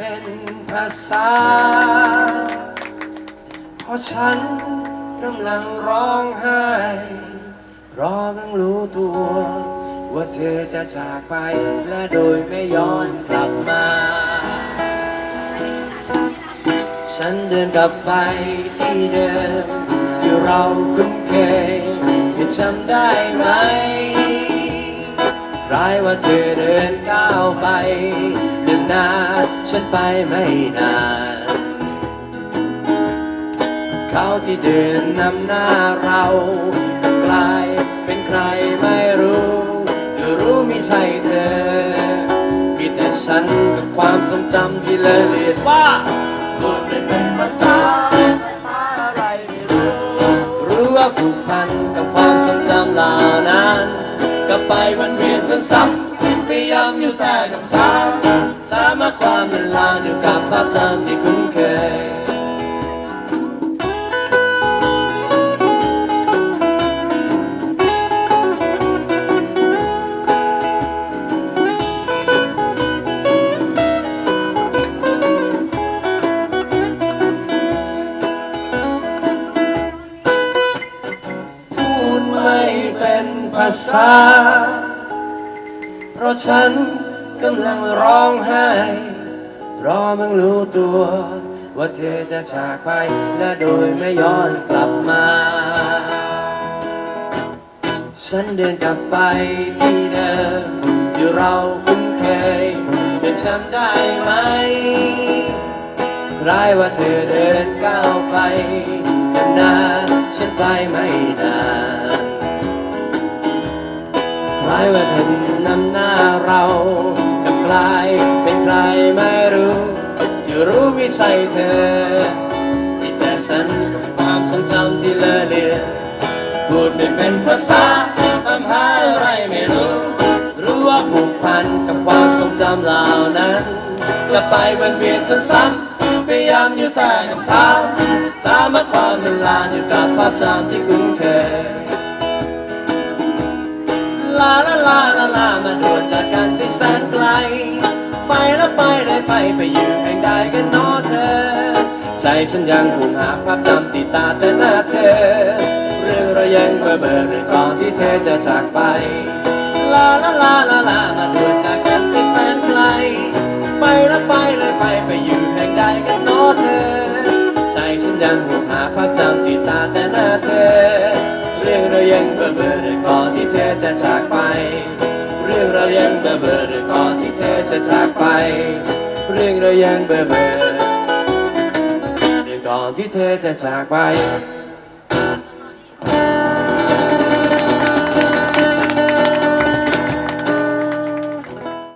เป็นภาษา เพราะฉันกำลังร้องไห้ เพราะเพิ่งรู้ตัว ว่าเธอจะจากไปและโดยไม่ย้อนกลับมา ฉันเดินกลับไปที่เดิม ที่เราคุ้นเคยเธอจำได้ไหมร้ายว่าเธอเดินก้าวไปเดินหน้า ฉันไปไม่นาน เขาที่เดินนำหน้าเราก็กลายเป็นใครไม่รู้เธอรู้ไม่ใช่เธอ มีแต่ฉันกับความทรงจำที่เลอะเลือนว่าพูดไม่เป็นภาษาภาษาอะไรไม่รู้รู้ว่าผูกพันกับความทรงจำเหล่านั้น ก็ไปวันเวียนวนซ้ำพยายามอยู่แต่คำถามถามว่า ความเวลาอยู่กับภาพจำที่คุ้นเคย พูดไม่เป็นภาษา เพราะฉันกำลังร้องไห้ เพราะมึงรู้ตัว ว่าเธอจะจากไปและโดยไม่ย้อนกลับมา ฉันเดินกลับไปที่เดิมที่เราคุ้นเคยเธอจำได้ไหมร้ายว่าเธอเดินก้าวไปกันานฉันไปไม่นานร้ายว่าเธอนำหน้าเรา ลับกลายเป็นใครไม่รู้ ที่รู้ไม่ใช่เธอที่แต่ฉันความทรงจำที่เลอะเลือนพูดไม่เป็นภาษาทำหาอะไรไม่รู้ รู้ว่าผูกพันกับความทรงจำเหล่านั้นกลับไปวนเวียนจนซ้ำพยายามอยู่แต่คำถามถามว่าความเวลาอยู่กับภาพจำที่คุ้นเคย ลาลาลามาด่วนจากกันไปแสนไกล ไปแล้วไปเลยไปไปอยู่แห่งใดกันเนอเธอ ใจฉันยังคงหาภาพจำติดตาแต่หน้าเธอ เรื่องเรายังเบอร์เบอร์เรื่องก่อนที่เธอจะจากไป ลาลาลาลาลามาด่วนจากกันไปแสนไกล ไปแล้วไปเลยไปไปอยู่แห่งใดกันเนอเธอ ใจฉันยังคงหาภาพจำติดตาแต่หน้าเธอ ยังเบอร์เบอร์เรื่องก่อนที่เธอจะจากไป เรื่องเรายังเบอร์เบอร์เรื่องก่อนที่เธอจะจากไป เรื่องเรายังเบอร์เบอร์เรื่องก่อนที่เธอจะจากไป